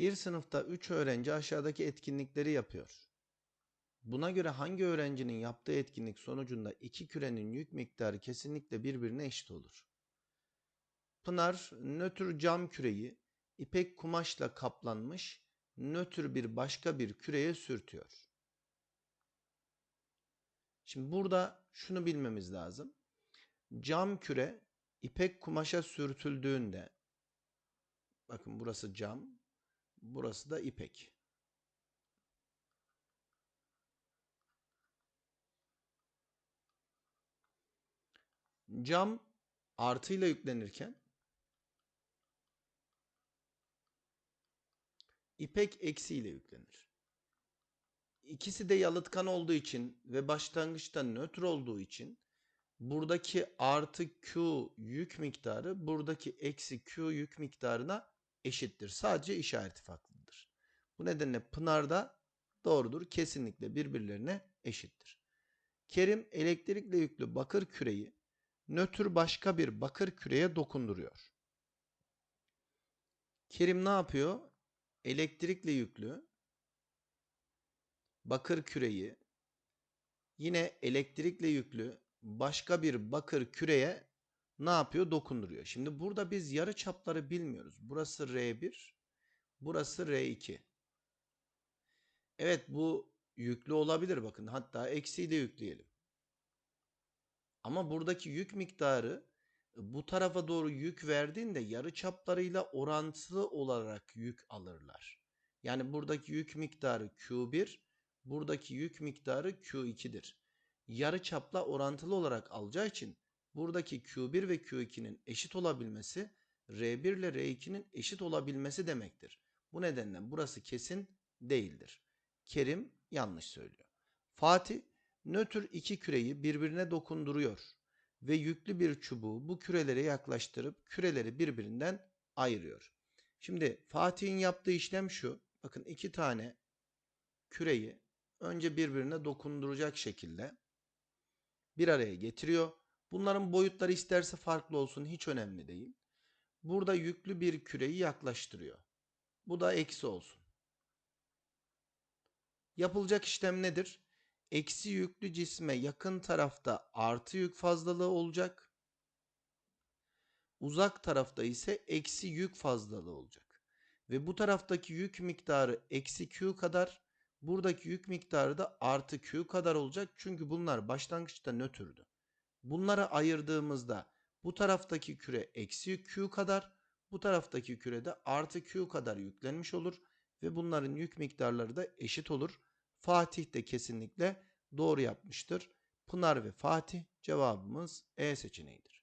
Bir sınıfta 3 öğrenci aşağıdaki etkinlikleri yapıyor. Buna göre hangi öğrencinin yaptığı etkinlik sonucunda iki kürenin yük miktarı kesinlikle birbirine eşit olur? Pınar nötr cam küreyi ipek kumaşla kaplanmış nötr bir başka bir küreye sürtüyor. Şimdi burada şunu bilmemiz lazım. Cam küre ipek kumaşa sürtüldüğünde bakın burası cam, burası da ipek. Cam artıyla yüklenirken ipek eksiyle yüklenir. İkisi de yalıtkan olduğu için ve başlangıçta nötr olduğu için buradaki artı Q yük miktarı buradaki eksi Q yük miktarına eşittir. Sadece işareti farklıdır. Bu nedenle Pınar'da doğrudur. Kesinlikle birbirlerine eşittir. Kerim elektrikle yüklü bakır küreyi nötr başka bir bakır küreye dokunduruyor. Kerim ne yapıyor? Elektrikle yüklü bakır küreyi yine elektrikle yüklü başka bir bakır küreye ne yapıyor? Dokunduruyor. Şimdi burada biz yarı çapları bilmiyoruz. Burası R1, burası R2. Evet bu yüklü olabilir bakın. Hatta eksiği de yükleyelim. Ama buradaki yük miktarı bu tarafa doğru yük verdiğinde yarı çaplarıyla orantılı olarak yük alırlar. Yani buradaki yük miktarı Q1, buradaki yük miktarı Q2'dir. Yarı çapla orantılı olarak alacağı için buradaki Q1 ve Q2'nin eşit olabilmesi R1 ile R2'nin eşit olabilmesi demektir. Bu nedenle burası kesin değildir. Kerim yanlış söylüyor. Fatih nötr iki küreyi birbirine dokunduruyor ve yüklü bir çubuğu bu kürelere yaklaştırıp küreleri birbirinden ayırıyor. Şimdi Fatih'in yaptığı işlem şu. Bakın iki tane küreyi önce birbirine dokunduracak şekilde bir araya getiriyor. Bunların boyutları isterse farklı olsun hiç önemli değil. Burada yüklü bir küreyi yaklaştırıyor. Bu da eksi olsun. Yapılacak işlem nedir? Eksi yüklü cisme yakın tarafta artı yük fazlalığı olacak. Uzak tarafta ise eksi yük fazlalığı olacak. Ve bu taraftaki yük miktarı eksi Q kadar, buradaki yük miktarı da artı Q kadar olacak. Çünkü bunlar başlangıçta nötrdü. Bunları ayırdığımızda bu taraftaki küre eksi Q kadar, bu taraftaki küre de artı Q kadar yüklenmiş olur. Ve bunların yük miktarları da eşit olur. Fatih de kesinlikle doğru yapmıştır. Pınar ve Fatih cevabımız E seçeneğidir.